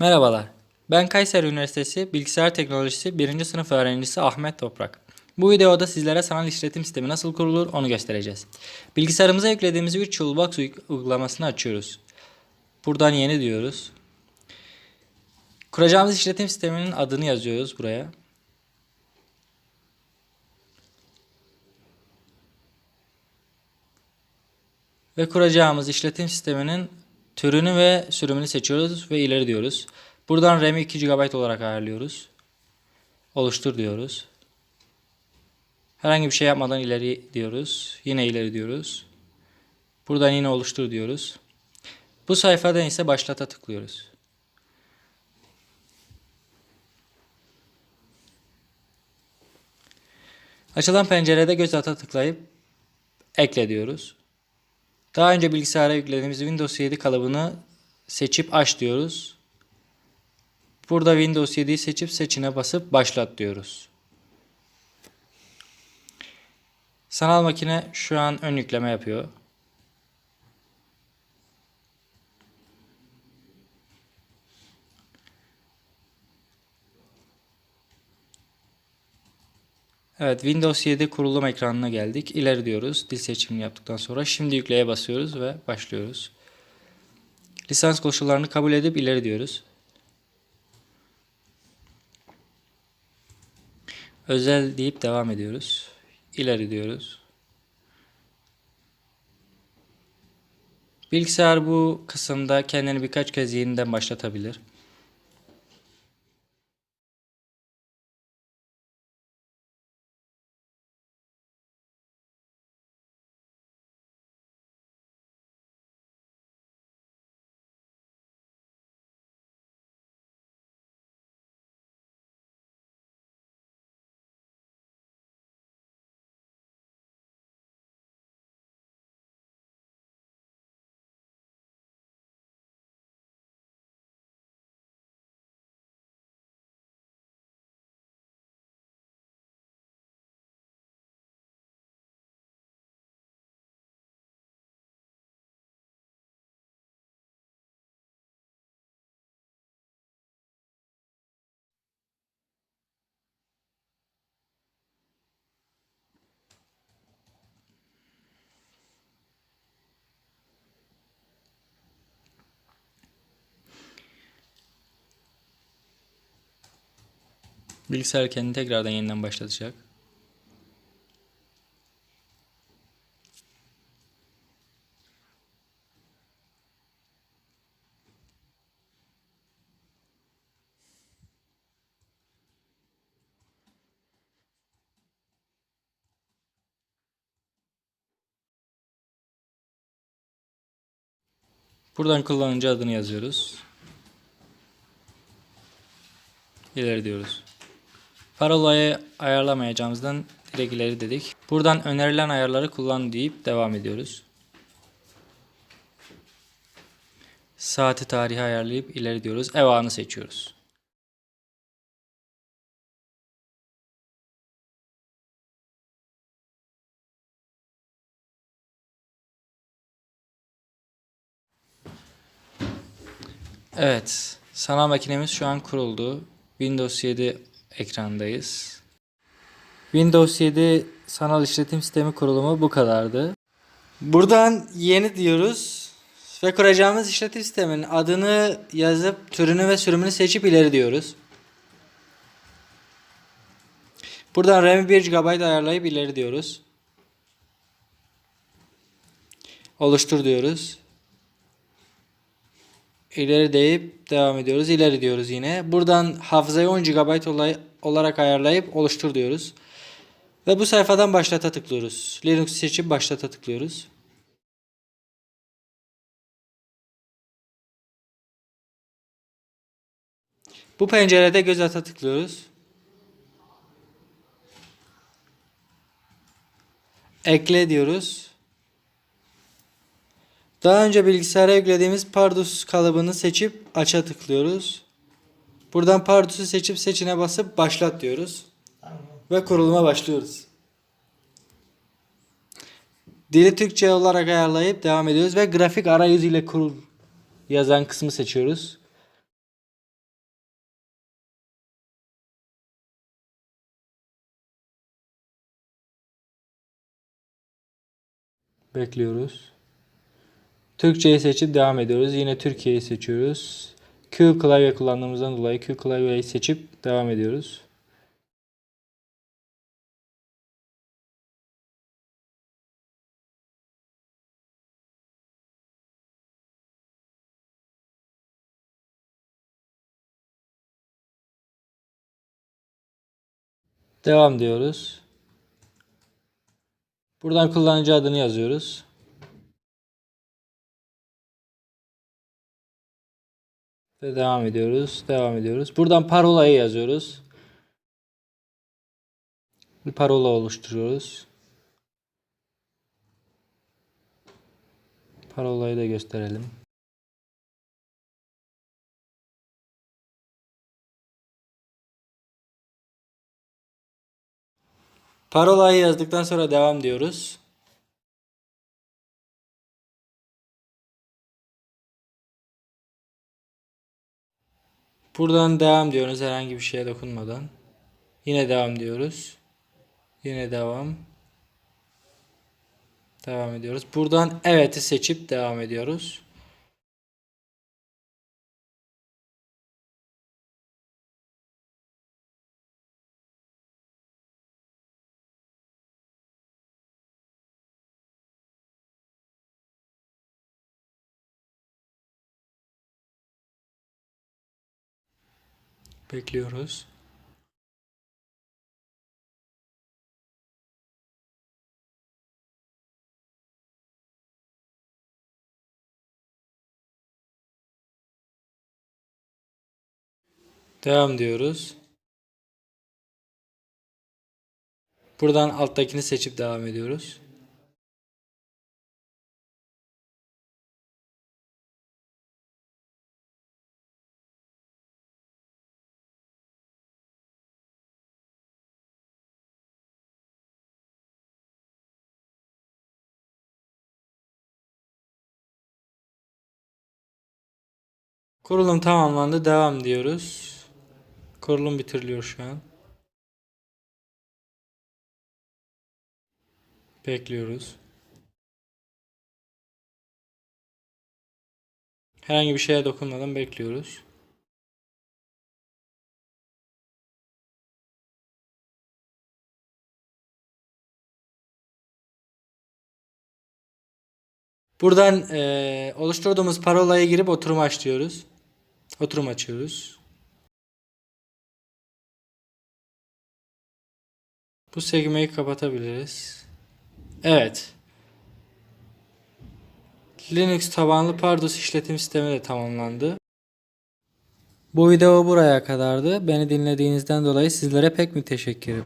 Merhabalar. Ben Kayseri Üniversitesi Bilgisayar Teknolojisi 1. sınıf öğrencisi Ahmet Toprak. Bu videoda sizlere sanal işletim sistemi nasıl kurulur onu göstereceğiz. Bilgisayarımıza yüklediğimiz 3 Toolbox uy- uygulamasını açıyoruz. Buradan yeni diyoruz. Kuracağımız işletim sisteminin adını yazıyoruz buraya. Ve kuracağımız işletim sisteminin türünü ve sürümünü seçiyoruz ve ileri diyoruz. Buradan RAM'i 2 GB olarak ayarlıyoruz. Oluştur diyoruz. Herhangi bir şey yapmadan ileri diyoruz. Yine ileri diyoruz. Buradan yine oluştur diyoruz. Bu sayfadan ise başlata tıklıyoruz. Açılan pencerede göz ata tıklayıp ekle diyoruz. Daha önce bilgisayara yüklediğimiz Windows 7 kalıbını seçip aç diyoruz. Burada Windows 7'yi seçip seçine basıp başlat diyoruz. Sanal makine şu an ön yükleme yapıyor. Evet Windows 7 kurulum ekranına geldik. İleri diyoruz. Dil seçimini yaptıktan sonra şimdi yükleye basıyoruz ve başlıyoruz. Lisans koşullarını kabul edip ileri diyoruz. Özel deyip devam ediyoruz. İleri diyoruz. Bilgisayar bu kısımda kendini birkaç kez yeniden başlatabilir. Bilgisayar kendini tekrardan yeniden başlatacak. Buradan kullanıcı adını yazıyoruz. İleri diyoruz. Parolayı ayarlamayacağımızdan direkt dedik. Buradan önerilen ayarları kullan deyip devam ediyoruz. Saati tarihi ayarlayıp ileri diyoruz. Ev anı seçiyoruz. Evet. Sanal makinemiz şu an kuruldu. Windows 7 ekrandayız. Windows 7 sanal işletim sistemi kurulumu bu kadardı. Buradan yeni diyoruz ve kuracağımız işletim sisteminin adını yazıp türünü ve sürümünü seçip ileri diyoruz. Buradan RAM'i 1 GB ayarlayıp ileri diyoruz. Oluştur diyoruz. İleri deyip devam ediyoruz. İleri diyoruz yine. Buradan hafızayı 10 GB olarak ayarlayıp oluştur diyoruz. Ve bu sayfadan başlata tıklıyoruz. Linux seçip başlata tıklıyoruz. Bu pencerede göz ata tıklıyoruz. Ekle diyoruz. Daha önce bilgisayara yüklediğimiz Pardus kalıbını seçip aça tıklıyoruz. Buradan Pardus'u seçip seçine basıp başlat diyoruz. Ve kuruluma başlıyoruz. Dili Türkçe olarak ayarlayıp devam ediyoruz ve grafik arayüzü ile kurul yazan kısmı seçiyoruz. Bekliyoruz. Türkçeyi seçip devam ediyoruz. Yine Türkiye'yi seçiyoruz. Q klavye kullandığımızdan dolayı Q klavyeyi seçip devam ediyoruz. Devam diyoruz. Buradan kullanıcı adını yazıyoruz. Ve devam ediyoruz. Devam ediyoruz. Buradan parolayı yazıyoruz. Bir parola oluşturuyoruz. Parolayı da gösterelim. Parolayı yazdıktan sonra devam diyoruz. Buradan devam diyoruz herhangi bir şeye dokunmadan. Yine devam diyoruz. Yine devam. Devam ediyoruz. Buradan evet'i seçip devam ediyoruz. Bekliyoruz. Devam diyoruz. Buradan alttakini seçip devam ediyoruz. Kurulum tamamlandı. Devam diyoruz. Kurulum bitiriliyor şu an. Bekliyoruz. Herhangi bir şeye dokunmadan bekliyoruz. Buradan eee, oluşturduğumuz parolaya girip oturum açıyoruz. Oturum açıyoruz. Bu sekmeyi kapatabiliriz. Evet. Linux tabanlı Pardus işletim sistemi de tamamlandı. Bu video buraya kadardı. Beni dinlediğinizden dolayı sizlere pek müteşekkirim.